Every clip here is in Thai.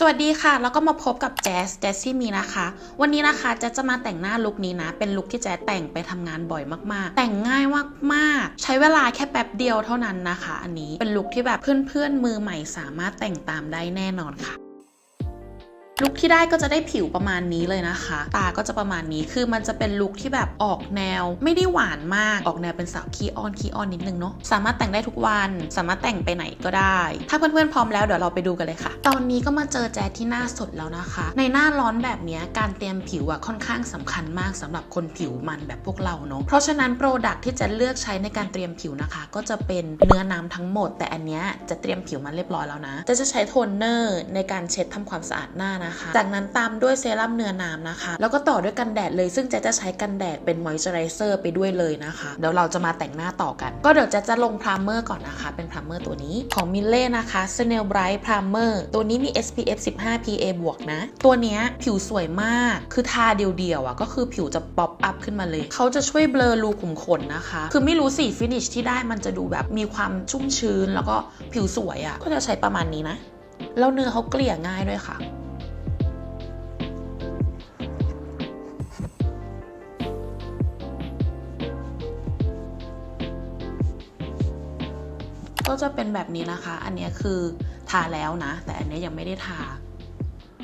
สวัสดีค่ะ แล้วก็มาพบกับแจสแจสซี่มีนะคะ วันนี้นะคะแจสจะมาแต่งหน้าลุคนี้นะ เป็นลุคที่แจสแต่งไปทำงานบ่อยมากๆ แต่งง่ายมากๆ ใช้เวลาแค่แป๊บเดียวเท่านั้นนะคะ อันนี้เป็นลุคที่แบบเพื่อนๆมือใหม่สามารถแต่งตามได้แน่นอนค่ะ ลุคที่ได้ก็จะได้ผิวประมาณนี้เลยนะคะ ตาก็จะประมาณนี้คือมันจะเป็นลุคที่แบบออกแนว ไม่ได้หวานมากออกแนวเป็นสาวขี้อ้อนขี้อ้อนนิดนึงเนาะสามารถแต่งได้ทุกวัน สามารถแต่งไปไหนก็ได้ ถ้าเพื่อนๆพร้อมแล้วเดี๋ยวเราไปดูกันเลยค่ะ ตอนนี้ก็มาเจอแจ๊ที่หน้าสดแล้วนะคะ ในหน้าร้อนแบบนี้การเตรียมผิวอะค่อนข้างสำคัญมากสำหรับคนผิวมันแบบพวกเราเนาะเพราะฉะนั้นโปรดักที่จะเลือกใช้ในการเตรียมผิวนะคะ ก็จะเป็นเนื้อน้ำทั้งหมด แต่อันเนี้ยจะเตรียมผิวมาเรียบร้อยแล้วนะจะจะใช้โทนเนอร์ในการเช็ดทำความสะอาดหน้านะคะ จากนั้นตามด้วยเซรั่มเนื้อน้ำนะคะ แล้วก็ต่อด้วยกันแดดเลย ซึ่งแจะจะใช้กันแดดเป็นมอยเจอไรเซอร์ไปด้วยเลยนะคะ เดี๋ยวเราจะมาแต่งหน้าต่อกัน ก็เดี๋ยวแจะจะลงพรามเมอร์ก่อนนะคะ เป็นพรามเมอร์ตัวนี้ของมิเล่นะคะ Snail Bright Primer ตัวนี้มี SPF 15 PA บวกนะ ตัวเนี้ยผิวสวยมาก คือทาเดียวๆอะก็คือผิวจะป๊อปอัพขึ้นมาเลย เขาจะช่วยเบลอรูขุมขนนะคะ คือไม่รู้สีฟินิชที่ได้มันจะดูแบบมีความชุ่มชื้น แล้วก็ผิวสวยอะก็จะใช้ประมาณนี้นะ แล้วเนื้อเขาเกลี่ยง่ายด้วยค่ะ จะเป็นแบบนี้นะคะ อันนี้คือทาแล้วนะ แต่อันนี้ยังไม่ได้ทา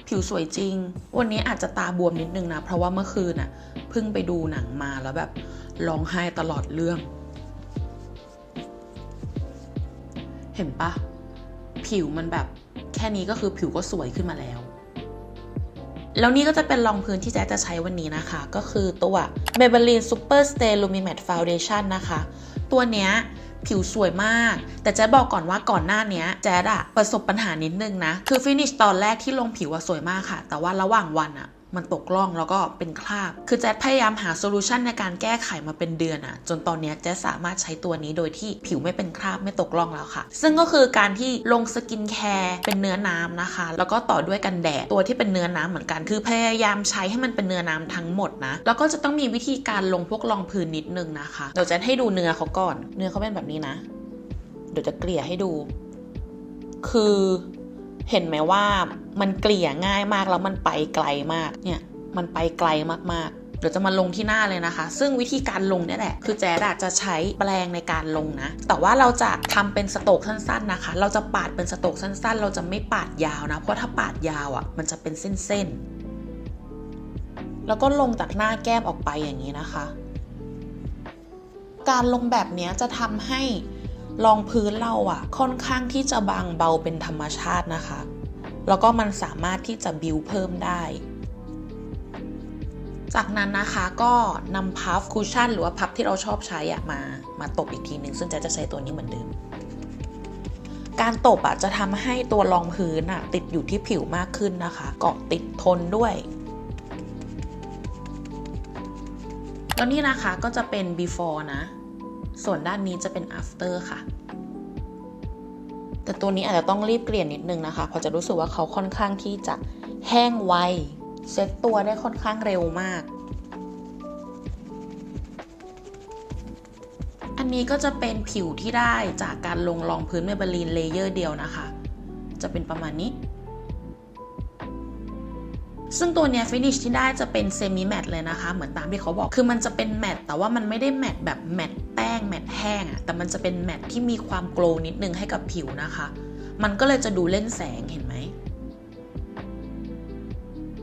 ผิวสวยจริง วันนี้อาจจะตาบวมนิดนึงนะ เพราะว่าเมื่อคืนน่ะเพิ่งไปดูหนังมาแล้วแบบร้องไห้ตลอดเรื่อง เห็นปะผิวมันแบบแค่นี้ก็คือผิวก็สวยขึ้นมาแล้ว แล้วนี่ก็จะเป็นรองพื้นที่แจ๊จะใช้วันนี้นะคะ ก็คือตัว Maybelline Super Stay Lumi Matte Foundation นะคะ ตัวเนี้ย ผิวสวยมาก แต่แจ๊ดบอกก่อนว่าก่อนหน้านี้แจ๊ดอะประสบปัญหานิดนึงนะ คือฟินิชตอนแรกที่ลงผิวอะสวยมากค่ะ แต่ว่าระหว่างวันอะ มันตกล่องแล้วก็เป็นคราบ คือแจ๊ดพยายามหาโซลูชันในการแก้ไขมาเป็นเดือนอะจนตอนนี้แจ๊ดสามารถใช้ตัวนี้โดยที่ผิวไม่เป็นคราบไม่ตกล่องแล้วค่ะ ซึ่งก็คือการที่ลงสกินแคร์เป็นเนื้อน้ำนะคะ แล้วก็ต่อด้วยกันแดดตัวที่เป็นเนื้อน้ำเหมือนกัน คือพยายามใช้ให้มันเป็นเนื้อน้ำทั้งหมดนะ แล้วก็จะต้องมีวิธีการลงพวกรองพื้นนิดนึงนะคะเดี๋ยวแจ๊ดให้ดูเนื้อเขาก่อน เนื้อเขาเป็นแบบนี้นะ เดี๋ยวจะเกลี่ยให้ดู คือเห็นไหมว่า มันเกลี่ยง่ายมากแล้วมันไปไกลมากเนี่ยมันไปไกลมากๆ เดี๋ยวจะมาลงที่หน้าเลยนะคะ ซึ่งวิธีการลงเนี่ยแหละ คือแจ๊ดจะใช้แปรงในการลงนะ แต่ว่าเราจะทำเป็นสโตกสั้นๆนะคะ เราจะปาดเป็นสโตกสั้น ๆ เราจะไม่ปาดยาวนะ เพราะถ้าปาดยาวอะมันจะเป็นเส้นๆ แล้วก็ลงจากหน้าแก้มออกไปอย่างนี้นะคะ การลงแบบนี้จะทำให้รองพื้นเราอะ ค่อนข้างที่จะบางเบาเป็นธรรมชาตินะคะ แล้วก็มันสามารถที่จะบิวเพิ่มได้ จากนั้นนะคะก็นำพัฟคุชชั่นหรือว่าพัฟที่เราชอบใช้อะมามาตบอีกทีหนึ่งซึ่งจะจะใช้ตัวนี้เหมือนเดิม การตบอะจะทำให้ตัวรองพื้นอะติดอยู่ที่ผิวมากขึ้นนะคะเกาะติดทนด้วยแล้วนี่นะคะก็จะเป็น before นะ ส่วนด้านนี้จะเป็น after ค่ะ แต่ตัวนี้อาจจะต้องรีบเปลี่ยนนิดนึงนะคะเพราะจะรู้สึกว่าเขาค่อนข้างที่จะแห้งไวเซ็ตตัวได้ค่อนข้างเร็วมาก อันนี้ก็จะเป็นผิวที่ได้จากการลงรองพื้นเมเบลีนเลเยอร์เดียวนะคะ จะเป็นประมาณนี้ ซึ่งตัวเนี้ยฟินิชที่ได้จะเป็นเซมิแมตเลยนะคะ เหมือนตามที่เขาบอก คือมันจะเป็นแมตแต่ว่ามันไม่ได้แมตแบบแมตแป้งแมตแห้งอะแต่มันจะเป็นแมตที่มีความโกลนิดนึงให้กับผิวนะคะ มันก็เลยจะดูเล่นแสงเห็นไหม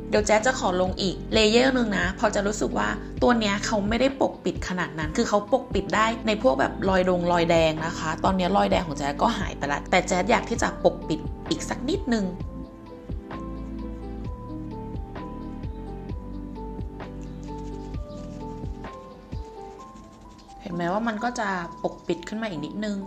เดี๋ยวแจ๊จะขอลงอีกเลเยอร์หนึ่งนะ พอจะรู้สึกว่าตัวเนี้ยเขาไม่ได้ปกปิดขนาดนั้น คือเขาปกปิดได้ในพวกแบบรอยดงรอยแดงนะคะ ตอนนี้รอยแดงของแจ๊ก็หายไปละแต่แจ๊อยากที่จะปกปิดอีกสักนิดนึง เห็นไหมว่ามันก็จะปกปิดขึ้นมาอีกนิดนึง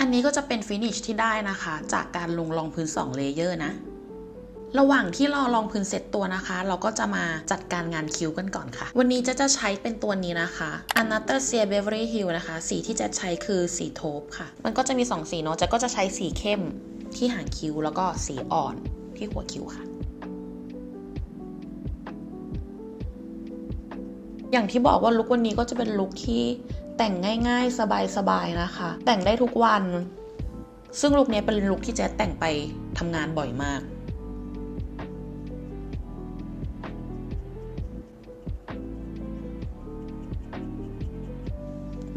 อันนี้ก็จะเป็นฟินิชที่ได้นะคะ จากการลงรองพื้น 2 เลเยอร์นะ ระหว่างที่รอรองพื้นเสร็จตัวนะคะ เราก็จะมาจัดการงานคิ้วกันก่อนค่ะ วันนี้จะจะใช้เป็นตัวนี้นะคะ Anastasia Beverly Hills นะคะ สีที่จะใช้คือสีโทปค่ะ มันก็จะมี 2 สีเนาะจะก็จะใช้สีเข้มที่หางคิ้ว แล้วก็สีอ่อนที่หัวคิ้วค่ะอย่างที่บอกว่าลุควันนี้ก็จะเป็นลุคที่แต่งง่าย ๆ สบายๆนะคะ แต่งได้ทุกวัน ซึ่งลุคนี้เป็นลุคที่แจ๊ดแต่งไปทำงานบ่อยมาก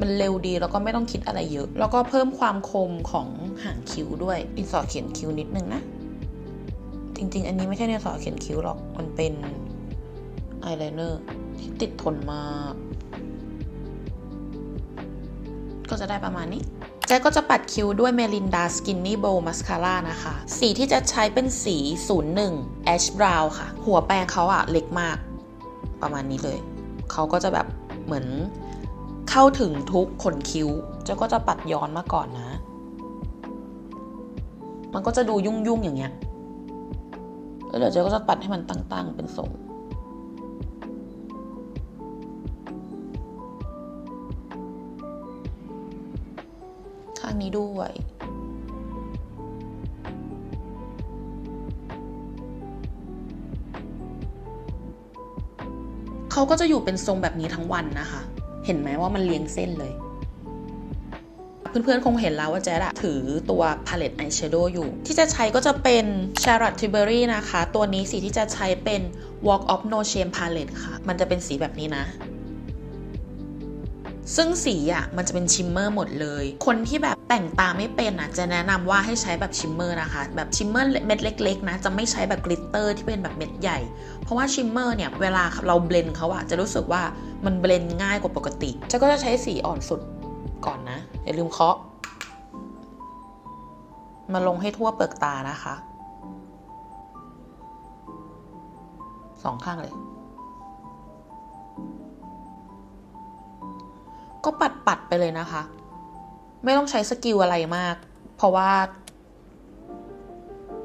มันเร็วดีแล้วก็ไม่ต้องคิดอะไรเยอะ แล้วก็เพิ่มความคมของหางคิ้วด้วยดินสอเขียนคิ้วนิดนึงนะ จริง ๆ อันนี้ไม่ใช่ดินสอเขียนคิ้วหรอก มันเป็นอายไลเนอร์ที่ติดทนมากก็จะได้ประมาณนี้แจ๊ก็จะปัดคิ้วด้วยเมลินดาสกินนี่โบว์มัสคาร่านะคะ สีที่จะใช้เป็นสี 01 Ash Brown ค่ะ หัวแปรงเขาอะเล็กมาก ประมาณนี้เลย เขาก็จะแบบเหมือน เข้าถึงทุกขนคิ้วเจ๊ก็จะปัดย้อนมาก่อนนะ มันก็จะดูยุ่งๆอย่างเงี้ย แล้วเดี๋ยวเจ๊ก็จะปัดให้มันตั้งๆเป็นทรงข้างนี้ด้วยเขาก็จะอยู่เป็นทรงแบบนี้ทั้งวันนะคะ เห็นไหมว่ามันเรียงเส้นเลย เพื่อนๆ คงเห็นแล้วว่าแจ๊ดอะถือตัวพาเลตอายแชโดว์อยู่ ที่จะใช้ก็จะเป็น Charlotte Tilbury นะคะ ตัวนี้สีที่จะใช้เป็น Walk of No Shame palette ค่ะ มันจะเป็นสีแบบนี้นะ ซึ่งสีอะมันจะเป็นชิมเมอร์หมดเลย คนที่แบบแต่งตาไม่เป็นอะจะแนะนำว่าให้ใช้แบบชิมเมอร์นะคะ แบบชิมเมอร์เม็ดเล็กๆนะจะไม่ใช้แบบกลิตเตอร์ที่เป็นแบบเม็ดใหญ่ เพราะว่าชิมเมอร์เนี่ยเวลาเราเบลนเขาอะจะรู้สึกว่ามันเบลนง่ายกว่าปกติจะก็จะใช้สีอ่อนสุดก่อนนะอย่าลืมเคาะมาลงให้ทั่วเปลือกตานะคะสองข้างเลย ก็ปัดปัดๆไปเลยนะคะ ไม่ต้องใช้สกิลอะไรมาก เพราะว่า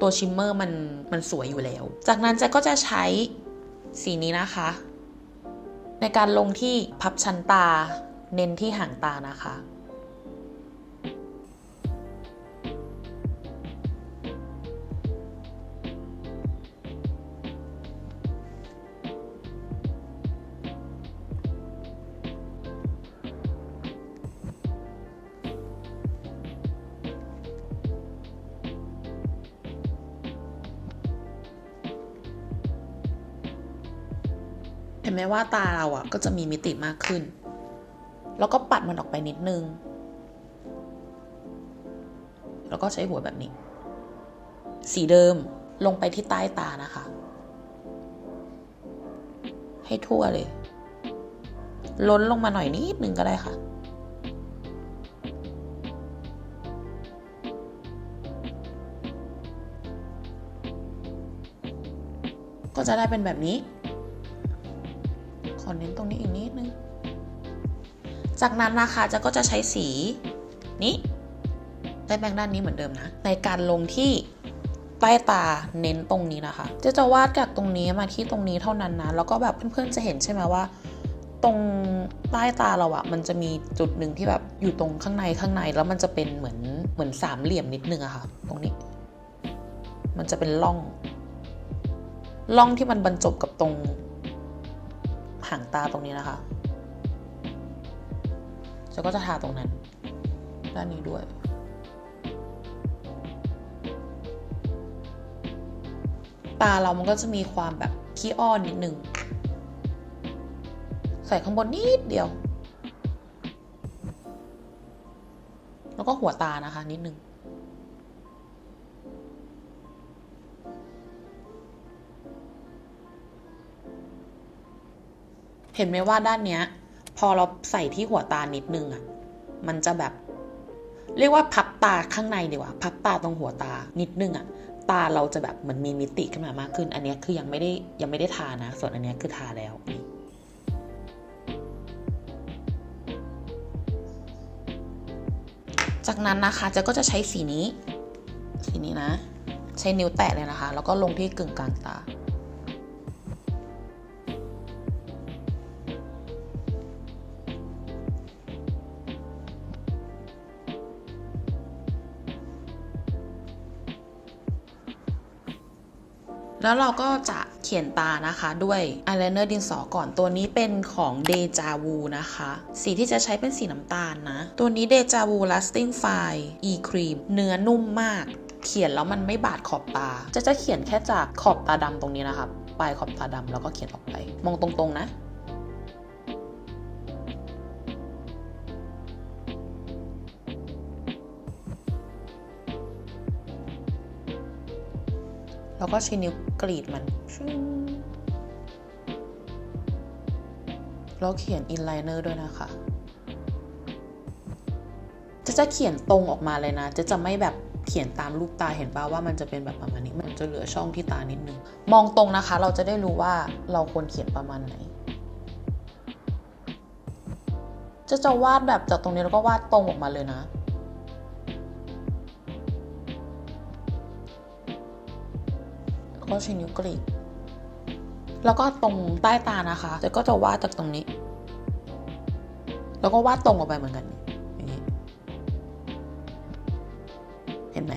ตัวชิมเมอร์มันมันสวยอยู่แล้ว จากนั้นแจ๊ก็จะใช้สีนี้นะคะ ในการลงที่พับชั้นตา เน้นที่หางตานะคะ ห็นไหมว่าตาเราอะก็จะมีมิติมากขึ้น แล้วก็ปัดมันออกไปนิดนึง แล้วก็ใช้หัวแบบนี้ สีเดิมลงไปที่ใต้ตานะคะ ให้ทั่วเลย ล้นลงมาหน่อยนิดนึงก็ได้ค่ะก็จะได้เป็นแบบนี้ อเน้นตรงนี้อีกนิดนึง จากนั้นนะคะจะก็จะใช้สีนี้ได้แบ่งด้านนี้เหมือนเดิมนะ ในการลงที่ใต้ตาเน้นตรงนี้นะคะ จะจะวาดจากตรงนี้มาที่ตรงนี้เท่านั้นนะ แล้วก็แบบเพื่อนๆจะเห็นใช่ไหมว่า ตรงใต้ตาเราอะมันจะมีจุดหนึ่งที่แบบอยู่ตรงข้างในข้างในแล้วมันจะเป็นเหมือนเหมือนสามเหลี่ยมนิดนึงอะค่ะ ตรงนี้ มันจะเป็นร่องร่องที่มันบรรจบกับตรง หางตาตรงนี้นะคะแล้วก็จะทาตรงนั้น ด้านนี้ด้วย ตาเรามันก็จะมีความแบบขี้อ้อนนิดนึง ใส่ข้างบนนิดเดียว แล้วก็หัวตานะคะนิดนึง เห็นไหมว่าด้านเนี้ย พอเราใส่ที่หัวตานิดนึงอะ่ะมันจะแบบ เรียกว่าพับตาข้างในดีกว่า พับตาตรงหัวตานิดนึงอะ่ะตาเราจะแบบเหมันมีมิติขึ้นมามากขึ้น อันนี้คือยังไม่ได้ยังไม่ได้ทานะ ส่วนอันนี้คือทาแล้วจากนั้นนะคะจะก็จะใช้สีนี้ สีนี้นะ ใช้นิ้วแตะเลยนะคะ แล้วก็ลงที่กึ่งกลางตา แล้วเราก็จะเขียนตานะคะด้วยอายไลเนอร์ดินสอก่อนตัวนี้เป็นของเดจาวูนะคะ สีที่จะใช้เป็นสีน้ำตาลนะ ตัวนี้เดจาวู lasting fine e cream เนื้อนุ่มมาก เขียนแล้วมันไม่บาดขอบตา จะจะเขียนแค่จากขอบตาดำตรงนี้นะคะปลายขอบตาดำแล้วก็เขียนออกไป มองตรงๆนะ แล้วก็ใช้นิ้วกรีดมันแล้วเขียนอินไลเนอร์ด้วยนะคะ จะจะเขียนตรงออกมาเลยนะ จะจะไม่แบบเขียนตามรูปตาเห็นป่าว่ามันจะเป็นแบบประมาณนี้ มันจะเหลือช่องที่ตานิดนึง มองตรงนะคะ เราจะได้รู้ว่าเราควรเขียนประมาณไหน จะจะวาดแบบจากตรงนี้แล้วก็วาดตรงออกมาเลยนะ ก็ใช้นิ้วกรีดแล้วก็ตรงใต้ตานะคะเจ๊ก็จะวาดจากตรงนี้ แล้วก็วาดตรงออกไปเหมือนกันอย่างนี้เห็นไหม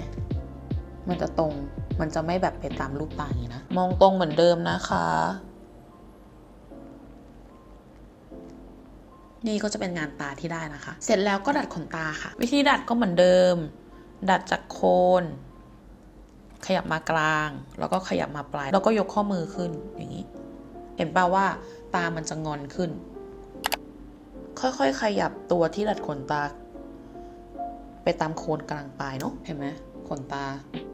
มันจะตรงมันจะไม่แบบไปตามรูปตาอย่างนี้นะ มองตรงเหมือนเดิมนะคะ นี่ก็จะเป็นงานตาที่ได้นะคะ เสร็จแล้วก็ดัดขนตาค่ะ วิธีดัดก็เหมือนเดิม ดัดจากโคน ขยับมากลาง แล้วก็ขยับมาปลาย แล้วก็ยกข้อมือขึ้นอย่างนี้ เห็นป่าว่าตามันจะงอนขึ้น ค่อยๆ ขยับตัวที่ดัดขนตา ไปตามโคนกลางปลายเนาะเห็นไหมขนตา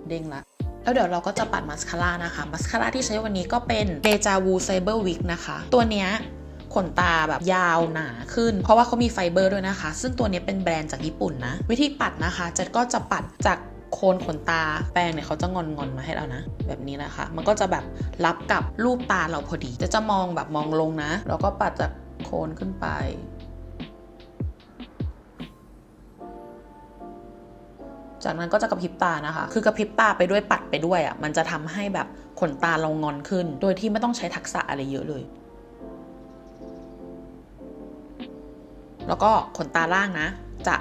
เด้งละแล้วเดี๋ยวเราก็จะปัดมาสคาร่านะคะมาสคาร่าที่ใช้วันนี้ก็เป็น Deja Vu Cyber Wig นะคะ ตัวเนี้ยขนตาแบบยาวหนาขึ้น เพราะว่าเขามีไฟเบอร์ด้วยนะคะ ซึ่งตัวนี้เป็นแบรนด์จากญี่ปุ่นนะ วิธีปัดนะคะจะก็จะปัดจาก โคนขนตาแปรงเนี่ยเขาจะงอนงอนมาให้เรานะ แบบนี้นะคะ มันก็จะแบบรับกับรูปตาเราพอดี จะจะมองแบบมองลงนะ แล้วก็ปัดจากโคนขึ้นไปจากนั้นก็จะกระพริบตานะคะ คือกระพริบตาไปด้วยปัดไปด้วยอะ่ะ มันจะทำให้แบบขนตาเรางอนขึ้น โดยที่ไม่ต้องใช้ทักษะอะไรเยอะเลย แล้วก็ขนตาล่างนะ จะ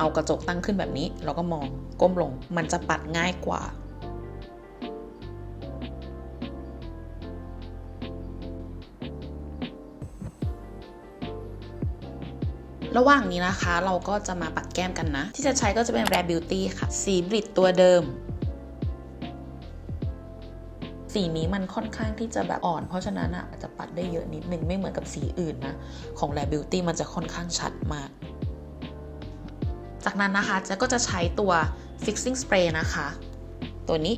เอากระจกตั้งขึ้นแบบนี้แล้วก็มองก้มลง มันจะปัดง่ายกว่า ระหว่างนี้นะคะ เราก็จะมาปัดแก้มกันนะ ที่จะใช้ก็จะเป็น Rare Beauty ค่ะ สีบลิตตัวเดิมสีนี้มันค่อนข้างที่จะแบบอ่อน เพราะฉะนั้นอะอาจจะปัดได้เยอะนิดนึงไม่เหมือนกับสีอื่นนะ ของ Rare Beauty มันจะค่อนข้างชัดมาก จากนั้นนะคะเจะก็จะใช้ตัว fixing spray นะคะ ตัวนี้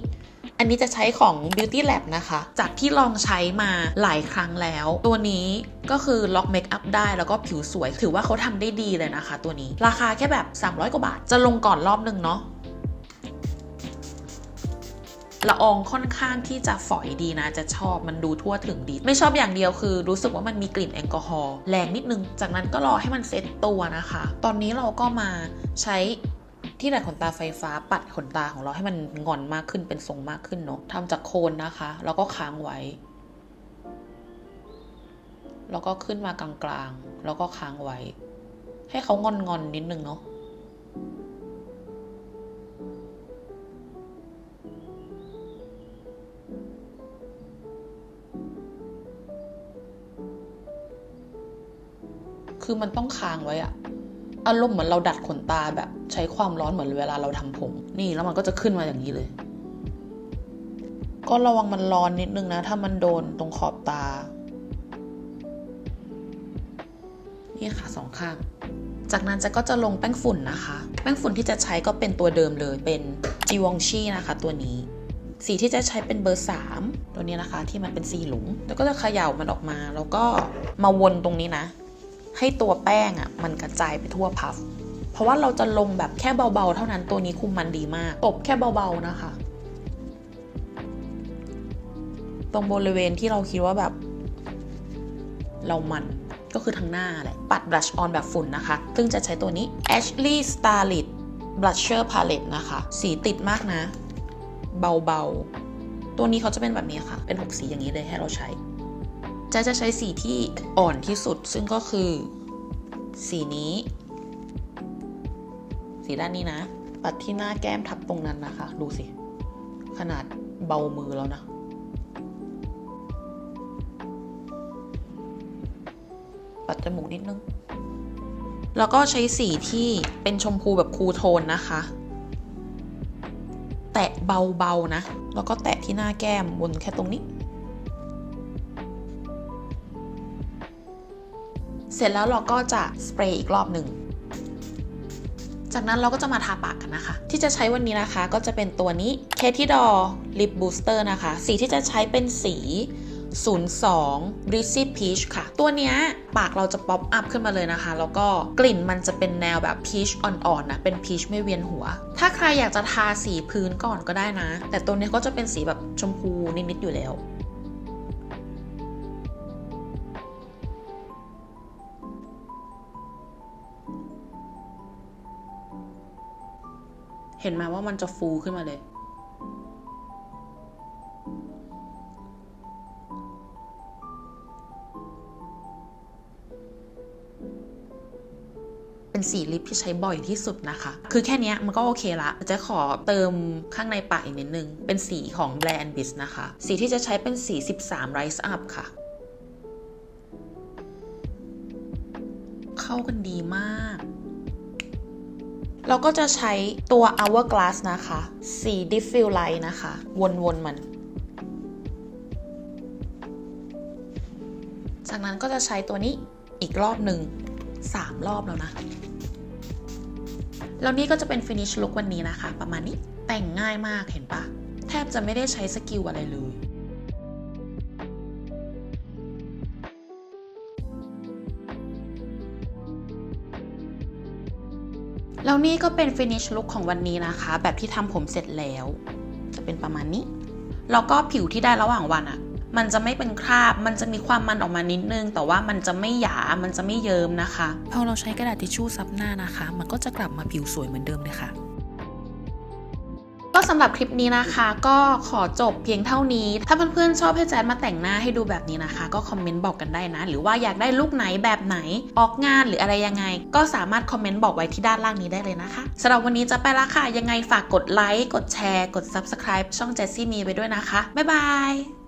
อันนี้จะใช้ของ Beauty Lab นะคะ จากที่ลองใช้มาหลายครั้งแล้ว ตัวนี้ก็คือล็อกเมคอัพได้แล้วก็ผิวสวย ถือว่าเขาทำได้ดีเลยนะคะ ตัวนี้ ราคาแค่แบบ 300 กว่าบาท จะลงก่อนรอบหนึ่งเนาะ ละอองค่อนข้างที่จะฝอยดีนะ จะชอบมันดูทั่วถึงดี ไม่ชอบอย่างเดียวคือ รู้สึกว่ามันมีกลิ่นแอลกอฮอล์แรงนิดนึง จากนั้นก็รอให้มันเซ็ตตัวนะคะ ตอนนี้เราก็มาใช้ที่ดัดขนตาไฟฟ้าปัดขนตาของเราให้มันงอนมากขึ้นเป็นทรงมากขึ้นเนาะทำจากโคนนะคะ แล้วก็ค้างไว้ แล้วก็ขึ้นมากลางๆ แล้วก็ค้างไว้ ให้เขางอนๆนิดนึงเนาะ คือมันต้องค้างไว้อะอารมณ์เหมือนเราดัดขนตาแบบใช้ความร้อนเหมือนเวลาเราทำผม นี่แล้วมันก็จะขึ้นมาอย่างนี้เลย ก็ระวังมันร้อนนิดนึงนะ ถ้ามันโดนตรงขอบตา นี่ค่ะสองข้าง จากนั้นจะก็จะลงแป้งฝุ่นนะคะ แป้งฝุ่นที่จะใช้ก็เป็นตัวเดิมเลยเป็นจีวองชีนะคะ ตัวนี้ สีที่จะใช้เป็นเบอร์ 3 ตัวนี้นะคะ ที่มันเป็นสีหลุม แล้วก็จะเขย่ามันออกมา แล้วก็มาวนตรงนี้นะ ให้ตัวแป้งอะ่ะมันกระจายไปทั่วพัฟเพราะว่าเราจะลงแบบแค่เบาๆ เท่านั้นตัวนี้คุมมันดีมากตบแค่เบาๆนะคะ ตรงบริเวณที่เราคิดว่าแบบ เรามันก็คือทางหน้าแหละ ปัดบลัชออนแบบฝุ่นนะคะ ซึ่งจะใช้ตัวนี้ Ashley Starlit Blusher Palette นะคะ สีติดมากนะ เบาๆ ตัวนี้เขาจะเป็นแบบนี้ค่ะ เป็นหกสีอย่างนี้เลยให้เราใช้ จะจะใช้สีที่อ่อนที่สุดซึ่งก็คือ สีนี้ สีด้านนี้นะ ปัดที่หน้าแก้มทับตรงนั้นนะคะ ดูสิ ขนาดเบามือแล้วนะปัดจมูกนิดนึง แล้วก็ใช้สีที่เป็นชมพูแบบคูลโทนนะคะ แตะเบาๆนะ แล้วก็แตะที่หน้าแก้มบนแค่ตรงนี้ เสร็จแล้วเราก็จะสเปรย์อีกรอบหนึ่งจากนั้นเราก็จะมาทาปากกันนะคะ ที่จะใช้วันนี้นะคะก็จะเป็นตัวนี้ k a t i d o r Lip Booster นะคะ สีที่จะใช้เป็นสี 02 Breezy Peach ค่ะ ตัวเนี้ยปากเราจะป๊อปอัพขึ้นมาเลยนะคะ แล้วก็กลิ่นมันจะเป็นแนวแบบ peach อ่อนๆนะ เป็น peach ไม่เวียนหัว ถ้าใครอยากจะทาสีพื้นก่อนก็ได้นะ แต่ตัวเนี้ยก็จะเป็นสีแบบชมพูนิดๆอยู่แล้ว เห็นไหมว่ามันจะฟูขึ้นมาเลย เป็นสีลิปที่ใช้บ่อยที่สุดนะคะ คือแค่นี้มันก็โอเคละจะขอเติมข้างในปากอีกนิดนึง เป็นสีของ b l a n d b i s นะคะ สีที่จะใช้เป็นสี 13 Rise Up ค่ะ เข้ากันดีมาก เราก็จะใช้ตัว Hourglass นะคะ สี Diffuse Light นะคะ วนๆมัน จากนั้นก็จะใช้ตัวนี้อีกรอบหนึ่ง3 รอบแล้วนะ แล้วนี่ก็จะเป็น finish look วันนี้นะคะ ประมาณนี้แต่งง่ายมากเห็นปะแทบจะไม่ได้ใช้สกิลอะไรเลย แล้วนี่ก็เป็นฟินิชลุคของวันนี้นะคะ แบบที่ทำผมเสร็จแล้ว จะเป็นประมาณนี้ แล้วก็ผิวที่ได้ระหว่างวันอะ่ะ มันจะไม่เป็นคราบ มันจะมีความมันออกมานิดนึง แต่ว่ามันจะไม่หยา มันจะไม่เยิ้มนะคะ พอเราใช้กระดาษทิชชู่ซับหน้านะคะ มันก็จะกลับมาผิวสวยเหมือนเดิมเลยค่ะ ก็สำหรับคลิปนี้นะคะ ก็ขอจบเพียงเท่านี้ ถ้าเพื่อนๆชอบให้แจ๊ดมาแต่งหน้าให้ดูแบบนี้นะคะ ก็คอมเมนต์บอกกันได้นะ หรือว่าอยากได้ลุคไหนแบบไหน ออกงานหรืออะไรยังไง ก็สามารถคอมเมนต์บอกไว้ที่ด้านล่างนี้ได้เลยนะคะสำหรับวันนี้จะไปละค่ะ ยังไงฝากกดไลค์กดแชร์ กด Subscribe ช่องเจสซี่มีไปด้วยนะคะบ๊ายบาย